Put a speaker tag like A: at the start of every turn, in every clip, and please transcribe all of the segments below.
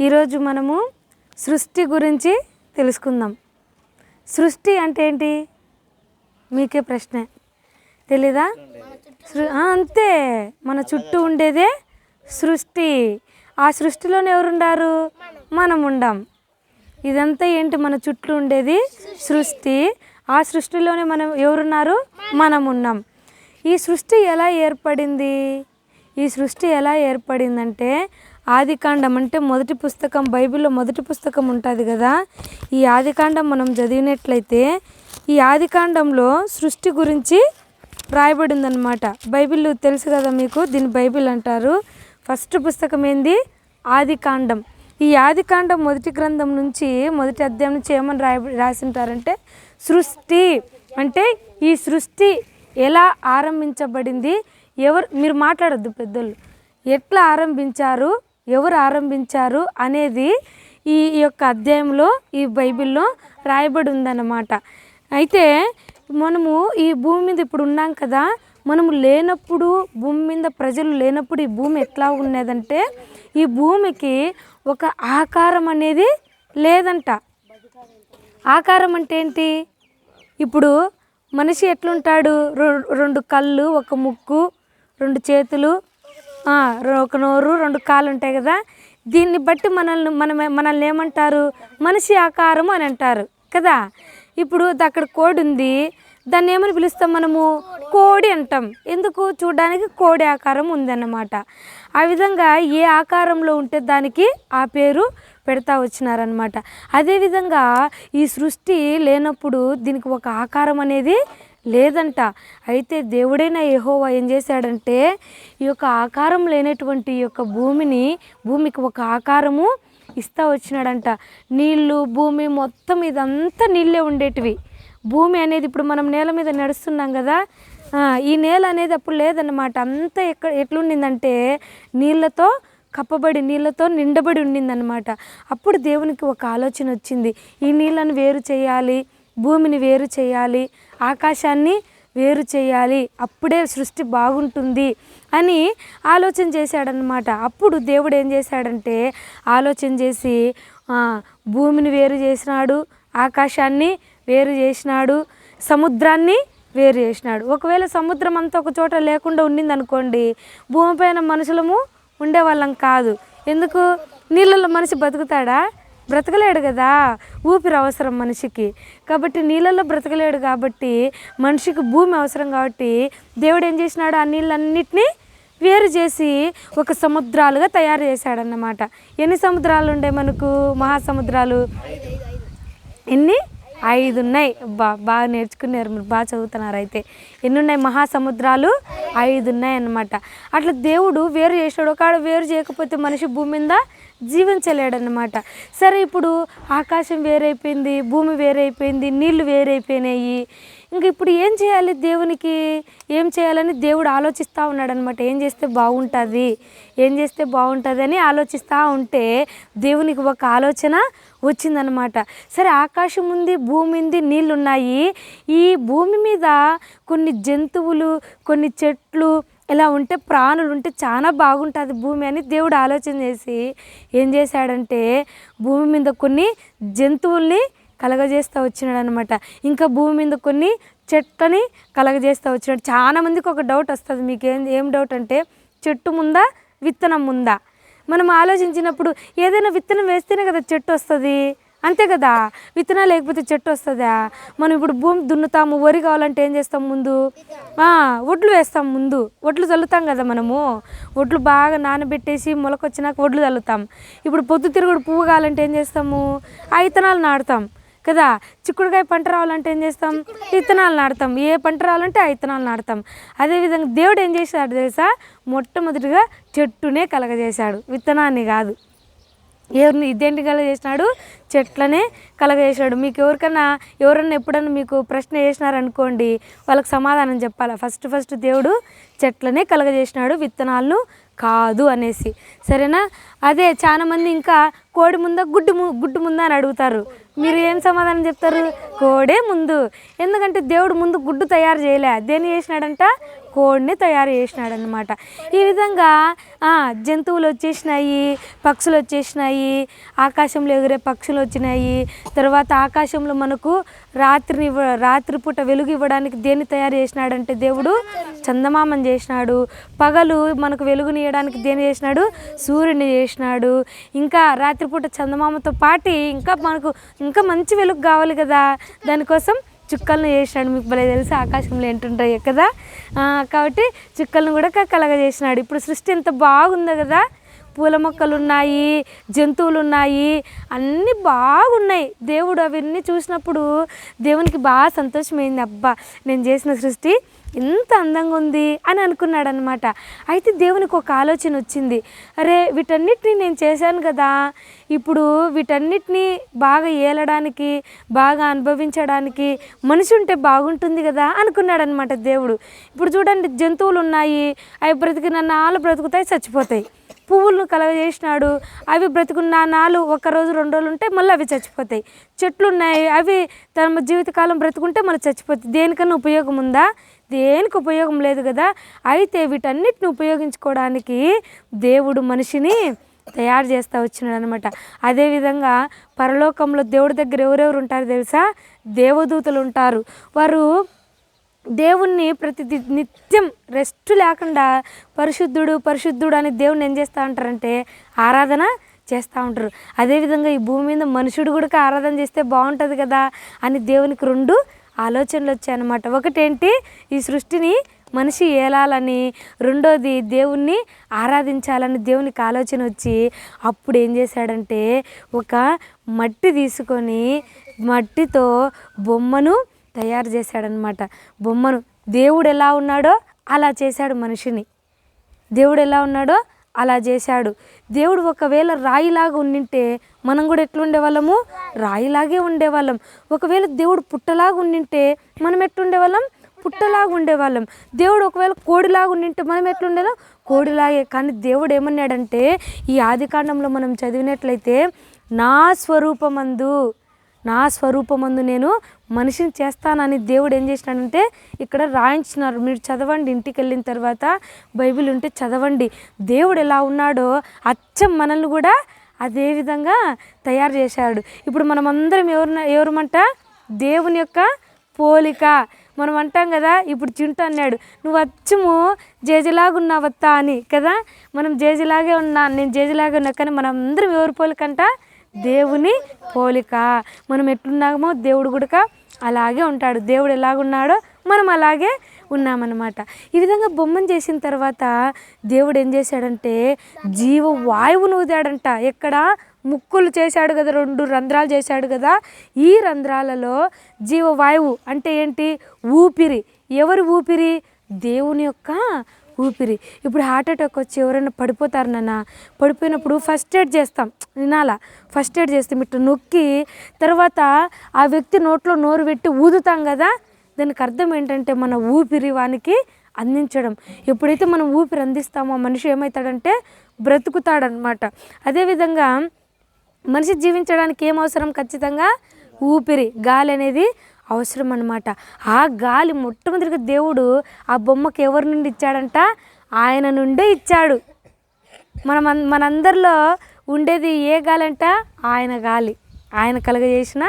A: ఈరోజు మనము సృష్టి గురించి తెలుసుకుందాం. సృష్టి అంటే ఏంటి? మీకే ప్రశ్న. తెలీదా? సృ- అంతే. మన చుట్టూ ఉండేదే సృష్టి. ఆ సృష్టిలోనే ఎవరుండారు? మనం ఉండాం ఇదంతా ఏంటి? మన చుట్టూ ఉండేది సృష్టి. ఆ సృష్టిలోనే మనం ఎవరున్నారు? మనం ఉన్నాం ఈ సృష్టి ఎలా ఏర్పడింది? ఈ సృష్టి ఎలా ఏర్పడిందంటే ఆదికాండం అంటే మొదటి పుస్తకం బైబిల్లో మొదటి పుస్తకం ఉంటుంది కదా. ఈ ఆదికాండం మనం చదివినట్లయితే ఈ ఆదికాండంలో సృష్టి గురించి రాయబడిందనమాట బైబిల్ తెలుసు కదా మీకు దీన్ని బైబిల్ అంటారు. ఫస్ట్ పుస్తకం ఏంది? ఆదికాండం. ఈ ఆదికాండం మొదటి గ్రంథం నుంచి మొదటి అధ్యాయం నుంచి ఏమని రాయ రాసింటారంటే సృష్టి. అంటే ఈ సృష్టి ఎలా ఆరంభించబడింది? ఎవరు మీరు మాట్లాడొద్దు పెద్దోళ్ళు. ఎట్లా ఆరంభించారు? ఎవరు ఆరంభించారు అనేది ఈ యొక్క అధ్యాయంలో ఈ బైబిల్లో రాయబడి ఉందన్నమాట. అయితే మనము ఈ భూమి మీద ఇప్పుడు ఉన్నాం కదా మనము లేనప్పుడు భూమి మీద ప్రజలు లేనప్పుడు ఈ భూమి ఎట్లా ఉన్నదంటే ఈ భూమికి ఒక ఆకారం అనేది లేదంట. ఆకారం అంటే ఏంటి? ఇప్పుడు మనిషి ఎట్లుంటాడు? రెండు కళ్ళు ఒక ముక్కు రెండు చేతులు ఒక నోరు రెండు కాళ్ళు ఉంటాయి కదా. దీన్ని బట్టి మనల్ని మన మనల్ని ఏమంటారు? మనిషి ఆకారం అని అంటారు కదా. ఇప్పుడు అక్కడ కోడి ఉంది. దాన్ని ఏమని పిలుస్తాం మనము? కోడి అంటాం. ఎందుకు? చూడడానికి కోడి ఆకారం ఉందన్నమాట. ఆ విధంగా ఏ ఆకారంలో ఉంటే దానికి ఆ పేరు పెడతా వచ్చినారనమాట అదేవిధంగా ఈ సృష్టి లేనప్పుడు దీనికి ఒక ఆకారం అనేది లేదంట. అయితే దేవుడైన యెహోవా ఏం చేశాడంటే ఈ యొక్క ఆకారం లేనటువంటి ఈ యొక్క భూమిని భూమికి ఒక ఆకారము ఇస్తా వచ్చినాడంట. నీళ్ళు భూమి మొత్తం ఇదంతా నీళ్ళే ఉండేటివి. భూమి అనేది ఇప్పుడు మనం నేల మీద నడుస్తున్నాం కదా ఈ నేల అనేది అప్పుడు లేదన్నమాట. అంతా ఎక్కడ ఎట్లుండిందంటే నీళ్ళతో కప్పబడి నీళ్ళతో నిండబడి ఉండిందనమాట అప్పుడు దేవునికి ఒక ఆలోచన వచ్చింది. ఈ నీళ్ళను వేరు చేయాలి భూమిని వేరు చేయాలి ఆకాశాన్ని వేరు చేయాలి అప్పుడే సృష్టి బాగుంటుంది అని ఆలోచన చేశాడనమాట అప్పుడు దేవుడు ఏం చేశాడంటే ఆలోచన చేసి భూమిని వేరు చేసినాడు ఆకాశాన్ని వేరు చేసినాడు సముద్రాన్ని వేరు చేసినాడు. ఒకవేళ సముద్రం అంతా ఒక చోట లేకుండా ఉండింది అనుకోండి భూమిపైన మనుషులము ఉండేవాళ్ళం కాదు. ఎందుకు? నీళ్ళలో మనిషి బతుకుతాడా? బ్రతకలేడు కదా. ఊపిరి అవసరం మనిషికి. కాబట్టి నీళ్ళల్లో బ్రతకలేడు కాబట్టి మనిషికి భూమి అవసరం కాబట్టి దేవుడు ఏం చేసినాడు? ఆ నీళ్ళన్నిటినీ వేరు చేసి ఒక సముద్రాలుగా తయారు చేశాడన్నమాట. ఎన్ని సముద్రాలు ఉండే మనకు? మహాసముద్రాలు. ఎన్ని? ఐదు ఉన్నాయి బా బాగా నేర్చుకున్నారు మీరు బాగా చదువుతున్నారు అయితే. ఎన్ని ఉన్నాయి మహాసముద్రాలు? ఐదు ఉన్నాయి అన్నమాట అట్లా దేవుడు వేరు చేసాడు ఒకడు వేరు చేయకపోతే మనిషి భూమి మీద జీవించలేడన్నమాట. సరే ఇప్పుడు ఆకాశం వేరైపోయింది భూమి వేరైపోయింది నీళ్ళు వేరైపోయినాయి. ఇంక ఇప్పుడు ఏం చేయాలి దేవునికి? ఏం చేయాలని దేవుడు ఆలోచిస్తూ ఉన్నాడనమాట ఏం చేస్తే బాగుంటుంది? ఏం చేస్తే బాగుంటుంది అని ఆలోచిస్తూ ఉంటే దేవునికి ఒక ఆలోచన వచ్చిందనమాట సరే ఆకాశం ఉంది భూమి ఉంది నీళ్ళు ఉన్నాయి ఈ భూమి మీద కొన్ని జంతువులు కొన్ని చెట్లు ఇలా ఉంటే ప్రాణులు ఉంటే చాలా బాగుంటుంది భూమి అని దేవుడు ఆలోచన చేసి ఏం చేశాడంటే భూమి మీద కొన్ని జంతువుల్ని కలగజేస్తూ వచ్చినాడు అనమాట ఇంకా భూమి మీద కొన్ని చెట్లని కలగజేస్తూ వచ్చినాడు. చాలా మందికి ఒక డౌట్ వస్తుంది. మీకు ఏం ఏం డౌట్ అంటే చెట్టు ముందా విత్తనం ముందా? మనం ఆలోచించినప్పుడు ఏదైనా విత్తనం వేస్తేనే కదా చెట్టు వస్తుంది. అంతే కదా? విత్తనాలు లేకపోతే చెట్టు వస్తుందా? మనం ఇప్పుడు భూమి దున్నుతాము వరి కావాలంటే ఏం చేస్తాం ముందు? ఒడ్లు వేస్తాం ముందు. ఒడ్లు చల్లుతాం కదా మనము? ఒడ్లు బాగా నానబెట్టేసి మొలకొచ్చినాక ఒడ్లు చల్లుతాం. ఇప్పుడు పొద్దు తిరుగుడు పువ్వు కావాలంటే ఏం చేస్తాము? ఆ విత్తనాలు నాటుతాం. కదా? చిక్కుడుకాయ పంట రావాలంటే ఏం చేస్తాం? విత్తనాలు నాటుతాం. ఏ పంట రావాలంటే ఆ విత్తనాలు నాటుతాం. అదేవిధంగా దేవుడు ఏం చేశాడు తెలుసా? మొట్టమొదటిగా చెట్టునే కలగజేశాడు. విత్తనాన్ని కాదు. ఎవరిని ఇదేంటి కలగజేసినాడు? చెట్లనే కలగజేసాడు మీకు ఎవరికన్నా ఎవరన్నా ఎప్పుడన్నా మీకు ప్రశ్న వేసినారనుకోండి వాళ్ళకి సమాధానం చెప్పాలి? ఫస్ట్ ఫస్ట్ దేవుడు చెట్లనే కలగజేసినాడు విత్తనాలను కాదు అనేసి. సరేనా? అదే చాలా మంది ఇంకా కోడి ముందా గుడ్డు ము గుడ్డు ముందా అని అడుగుతారు. మీరు ఏం సమాధానం చెప్తారు? కోడే ముందు. ఎందుకంటే దేవుడు ముందు గుడ్డు తయారు చేయలే. దేన్ని చేసినాడంట? కోడిని తయారు చేసినాడు అనమాట ఈ విధంగా జంతువులు వచ్చేసినాయి పక్షులు వచ్చేసినాయి ఆకాశంలో ఎగిరే పక్షులు వచ్చినాయి. తర్వాత ఆకాశంలో మనకు రాత్రిని రాత్రిపూట వెలుగు ఇవ్వడానికి దేన్ని తయారు చేసినాడంటే దేవుడు చందమామని చేసినాడు. పగలు మనకు వెలుగునియడానికి దేని చేసినాడు? సూర్యుని చేసినాడు. ఇంకా రాత్రిపూట చందమామతో పాటి ఇంకా మనకు ఇంకా మంచి వెలుగు కావాలి కదా. దానికోసం చుక్కలను చేసినాడు. మీకు భలే తెలుసు ఆకాశంలో ఏంటుంటాయి కదా? కాబట్టి చుక్కలను కూడా కలగ చేసినాడు. ఇప్పుడు సృష్టి ఎంత బాగుందో కదా? పూల మొక్కలు ఉన్నాయి జంతువులు ఉన్నాయి అన్నీ బాగున్నాయి. దేవుడు అవన్నీ చూసినప్పుడు దేవునికి బాగా సంతోషమైంది. అబ్బా నేను చేసిన సృష్టి ఎంత అందంగా ఉంది అని అనుకున్నాడు అనమాట అయితే దేవునికి ఒక ఆలోచన వచ్చింది. అరే వీటన్నిటిని నేను చేశాను కదా. ఇప్పుడు వీటన్నిటిని బాగా ఏలడానికి బాగా అనుభవించడానికి మనిషి ఉంటే బాగుంటుంది కదా అనుకున్నాడు అనమాట దేవుడు. ఇప్పుడు చూడండి జంతువులు ఉన్నాయి. అవి బ్రతికిన నాలు బ్రతుకుతాయి చచ్చిపోతాయి. పువ్వులను కలగజేసినాడు. అవి బ్రతుకున్న నాలు ఒక రోజు రెండు రోజులు ఉంటే మళ్ళీ అవి చచ్చిపోతాయి. చెట్లు ఉన్నాయి. అవి తమ జీవితకాలం బ్రతుకుంటే మళ్ళీ చచ్చిపోతాయి. దేనికన్నా ఉపయోగం ఉందా? దేనికి ఉపయోగం లేదు కదా? అయితే వీటన్నిటిని ఉపయోగించుకోవడానికి దేవుడు మనిషిని తయారు చేస్తూ వచ్చినాడు అనమాట అదేవిధంగా పరలోకంలో దేవుడి దగ్గర ఎవరెవరు ఉంటారు తెలుసా? దేవదూతలు ఉంటారు. వారు దేవుణ్ణి ప్రతి నిత్యం రెస్ట్ లేకుండా పరిశుద్ధుడు పరిశుద్ధుడు అని దేవుణ్ణి ఏం చేస్తూ ఉంటారంటే ఆరాధన చేస్తూ ఉంటారు. అదేవిధంగా ఈ భూమి మీద మనుషుడు కూడా ఆరాధన చేస్తే బాగుంటుంది కదా అని దేవునికి రెండు ఆలోచనలు వచ్చాయన్నమాట ఒకటేంటి? ఈ సృష్టిని మనిషి ఏలాలని రెండోది దేవుణ్ణి ఆరాధించాలని దేవునికి ఆలోచన వచ్చి అప్పుడు ఏం చేశాడంటే ఒక మట్టి తీసుకొని మట్టితో బొమ్మను తయారు చేశాడనమాట బొమ్మను దేవుడు ఎలా ఉన్నాడో అలా చేశాడు మనిషిని. దేవుడు ఎలా ఉన్నాడో అలా చేశాడు. దేవుడు ఒకవేళ రాయిలాగా ఉండింటే మనం కూడా ఎట్లా ఉండేవాళ్ళము రాయిలాగే ఉండేవాళ్ళం. ఒకవేళ దేవుడు పుట్టలాగా ఉండింటే మనం ఎట్లుండేవాళ్ళం? పుట్టలాగా ఉండేవాళ్ళం. దేవుడు ఒకవేళ కోడిలాగా ఉండింటే మనం ఎట్లుండేదో? కోడిలాగే. కానీ దేవుడు ఏమన్నాడంటే ఈ ఆదికాండంలో మనం చదివినట్లయితే నా స్వరూపమందు నా స్వరూపమందు నేను మనిషిని చేస్తానని దేవుడు ఏం చేసినాడంటే ఇక్కడ రాయించినారు. మీరు చదవండి ఇంటికి వెళ్ళిన తర్వాత బైబిల్ ఉంటే చదవండి. దేవుడు ఎలా ఉన్నాడో అచ్చం మనల్ని కూడా అదే విధంగా తయారు చేశాడు. ఇప్పుడు మనం అందరం ఎవరు ఎవరమంట? దేవుని యొక్క పోలిక. మనం అంటాం కదా ఇప్పుడు చింటూ అన్నాడు నువ్వు అచ్చము జేజలాగా ఉన్నావత్తా అని కదా? మనం జేజలాగే ఉన్నా నేను జేజలాగే ఉన్నా కానీ మనం అందరం ఎవరి పోలికంట? దేవుని పోలిక. మనం ఎట్లున్నామో దేవుడు కూడా అలాగే ఉంటాడు. దేవుడు ఎలాగున్నాడో మనం అలాగే ఉన్నామన్నమాట. ఈ విధంగా బొమ్మను చేసిన తర్వాత దేవుడు ఏం చేశాడంటే జీవ వాయువును ఊదాడంట. ఎక్కడ? ముక్కులు చేశాడు కదా రెండు రంధ్రాలు చేశాడు కదా. ఈ రంధ్రాలలో జీవవాయువు అంటే ఏంటి? ఊపిరి. ఎవరి ఊపిరి? దేవుని యొక్క ఊపిరి. ఇప్పుడు హార్ట్ అటాక్ వచ్చి ఎవరైనా పడిపోతారు నాన్న పడిపోయినప్పుడు ఫస్ట్ ఎయిడ్ చేస్తాం. వినాలా? ఫస్ట్ ఎయిడ్ చేస్తాం ఇట్లా నొక్కి తర్వాత ఆ వ్యక్తి నోట్లో నోరు పెట్టి ఊదుతాం కదా? దానికి అర్థం ఏంటంటే మన ఊపిరి వానికి అందించడం. ఎప్పుడైతే మనం ఊపిరి అందిస్తామో మనిషి ఏమవుతాడంటే బ్రతుకుతాడనమాట. అదేవిధంగా మనిషి జీవించడానికి ఏం అవసరం? ఖచ్చితంగా ఊపిరి. గాలి అనేది అవసరం అనమాట ఆ గాలి మొట్టమొదటిగా దేవుడు ఆ బొమ్మకి ఎవరి నుండి ఇచ్చాడంట? ఆయన నుండే ఇచ్చాడు. మనం మనందరిలో ఉండేది ఏ గాలి అంట ఆయన గాలి. ఆయన కలగజేసిన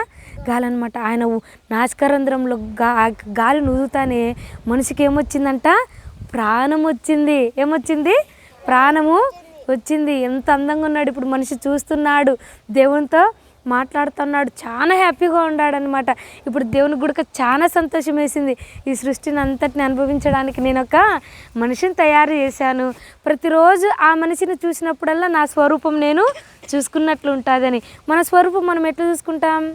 A: గాలి అనమాట ఆయన ఉ- నాసికారంధ్రంలో గా గాలిని ఊదుతానే మనిషికి ఏమొచ్చిందంట? ప్రాణం వచ్చింది. ఏమొచ్చింది? ప్రాణము వచ్చింది. ఎంత అందంగా ఉన్నాడు. ఇప్పుడు మనిషి చూస్తున్నాడు దేవునితో మాట్లాడుతున్నాడు. చాలా హ్యాపీగా ఉన్నాడనమాట ఇప్పుడు దేవుని గుడికి చాలా సంతోషం వేసింది. ఈ సృష్టిని అంతటిని అనుభవించడానికి నేను ఒక మనిషిని తయారు చేశాను. ప్రతిరోజు ఆ మనిషిని చూసినప్పుడల్లా నా స్వరూపం నేను చూసుకున్నట్లు ఉంటుందని. మన స్వరూపం మనం ఎట్లా చూసుకుంటాం?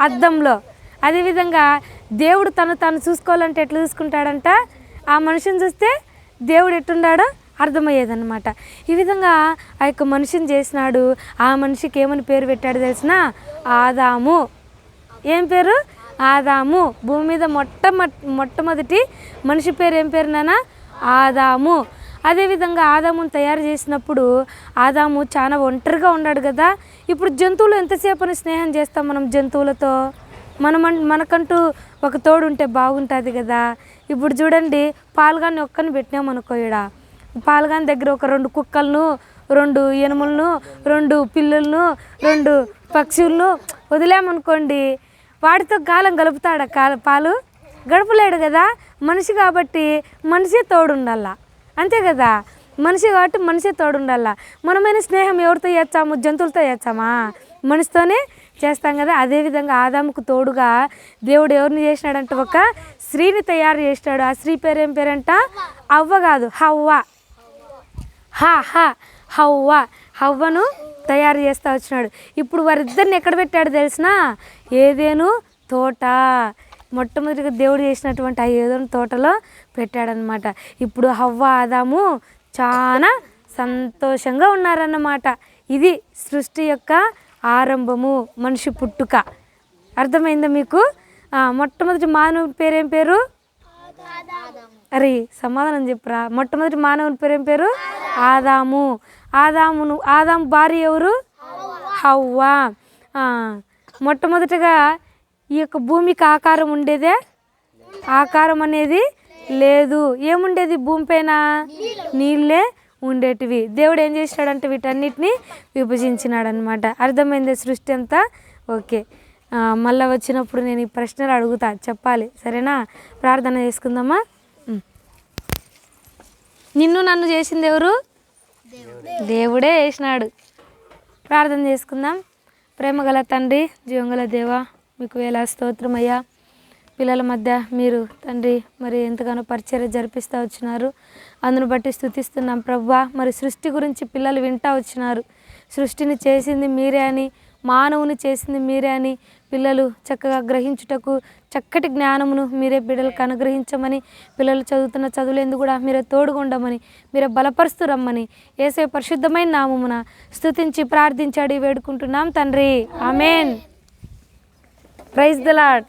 A: అద్దంలో. అదేవిధంగా దేవుడు తను తను చూసుకోవాలంటే ఎట్లా చూసుకుంటాడంట? ఆ మనిషిని చూస్తే దేవుడు ఎట్టుండాడో అర్థమయ్యేదన్నమాట. ఈ విధంగా ఆ యొక్క మనిషిని చేసినాడు. ఆ మనిషికి ఏమని పేరు పెట్టాడు తెలిసిన? ఆదాము. ఏం పేరు? ఆదాము. భూమి మీద మొట్టమొ మొట్టమొదటి మనిషి పేరు ఏం పేరు నానా ఆదాము. అదేవిధంగా ఆదామును తయారు చేసినప్పుడు ఆదాము చాలా ఒంటరిగా ఉన్నాడు కదా. ఇప్పుడు జంతువులు ఎంతసేపని స్నేహం చేస్తాం మనం జంతువులతో? మనం మనకంటూ ఒక తోడు ఉంటే బాగుంటుంది కదా. ఇప్పుడు చూడండి పాల్గాని ఒక్కని పెట్టినామనుకో ఈడ. పాలుగాని దగ్గర ఒక రెండు కుక్కలను రెండు ఎనుములను రెండు పిల్లులను రెండు పక్షులను వదిలామనుకోండి వాటితో కాలం గలుపుతాడు కాల పాలు? గడపలేడు కదా మనిషి కాబట్టి మనిషే తోడుండాల. అంతే కదా మనిషి కాబట్టి మనిషి తోడుండాల. మనమైన స్నేహం ఎవరితో చేస్తాము? జంతువులతో చేస్తామా? మనిషితోనే చేస్తాం కదా. అదేవిధంగా ఆదాముకు తోడుగా దేవుడు ఎవరిని చేసినాడంటే ఒక స్త్రీని తయారు చేసినాడు. ఆ స్త్రీ పేరు ఏం పేరంట? అవ్వ కాదు హవ్వ. హా హా హవ్వ. హవ్వను తయారు చేస్తూ వచ్చినాడు. ఇప్పుడు వారిద్దరిని ఎక్కడ పెట్టాడు తెలిసిన? ఏదేను? తోట. మొట్టమొదటిగా దేవుడు చేసినటువంటి ఆ ఏదోను తోటలో పెట్టాడనమాట ఇప్పుడు హవ్వ ఆదాము చాలా సంతోషంగా ఉన్నారన్నమాట. ఇది సృష్టి యొక్క ఆరంభము మనిషి పుట్టుక. అర్థమైందా మీకు? మొట్టమొదటి మానవుడి పేరేం పేరు? అరే సమాధానం చెప్పురా. మొట్టమొదటి మానవుని పేరు పేరు? ఆదాము. ఆదామును ఆదాము భార్య ఎవరు? హవ్వ. మొట్టమొదటగా మొట్టమొదటిగా ఈ యొక్క భూమికి ఆకారం ఉండేదే? ఆకారం అనేది లేదు. ఏముండేది భూమిపైన నీళ్ళే ఉండేటివి. దేవుడు ఏం చేసినాడంటే వీటన్నిటిని విభజించినాడు అనమాట అర్థమైంది సృష్టి అంతా? ఓకే. మళ్ళీ వచ్చినప్పుడు నేను ఈ ప్రశ్నలు అడుగుతా. చెప్పాలి. సరేనా? ప్రార్థన చేసుకుందామా? నిన్ను నన్ను చేసింది ఎవరు? దేవుడే చేసినాడు. ప్రార్థన చేసుకుందాం. ప్రేమగల తండ్రి జీవంగల దేవ మీకు వేలా స్తోత్రమయ్యా పిల్లల మధ్య మీరు తండ్రి మరి ఎంతగానో పరిచర్య జరిపిస్తూ వచ్చినారు. అందును బట్టి స్థుతిస్తున్నాం. ప్రభా మరి సృష్టి గురించి పిల్లలు వింటా వచ్చినారు. సృష్టిని చేసింది మీరే అని మానవుని చేసింది మీరే అని పిల్లలు చక్కగా గ్రహించుటకు చక్కటి జ్ఞానమును మీరే బిడ్డలకు అనుగ్రహించమని పిల్లలు చదువుతున్న చదువులేందుకు కూడా మీరే తోడుగుండమని మీరే బలపరుస్తూ రమ్మని ఏసే పరిశుద్ధమైన నామమున స్థుతించి ప్రార్థించాడి వేడుకుంటున్నాం తండ్రి. ఆమెన్. Praise the lord